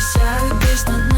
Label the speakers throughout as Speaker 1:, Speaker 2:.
Speaker 1: обіцяють десь над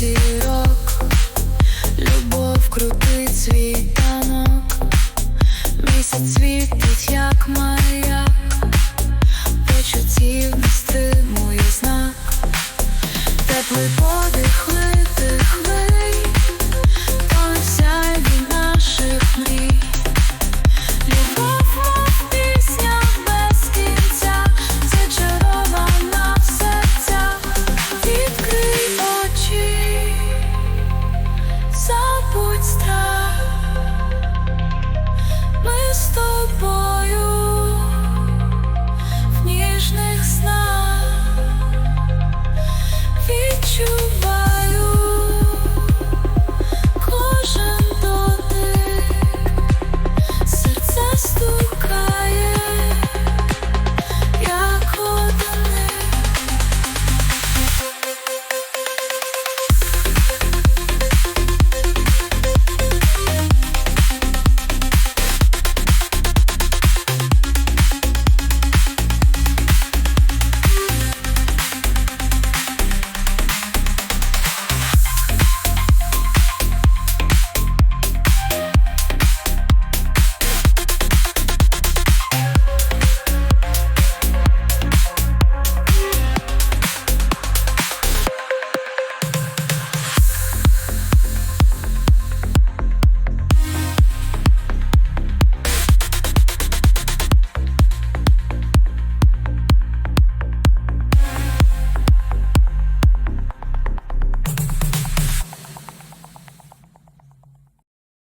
Speaker 1: see what you.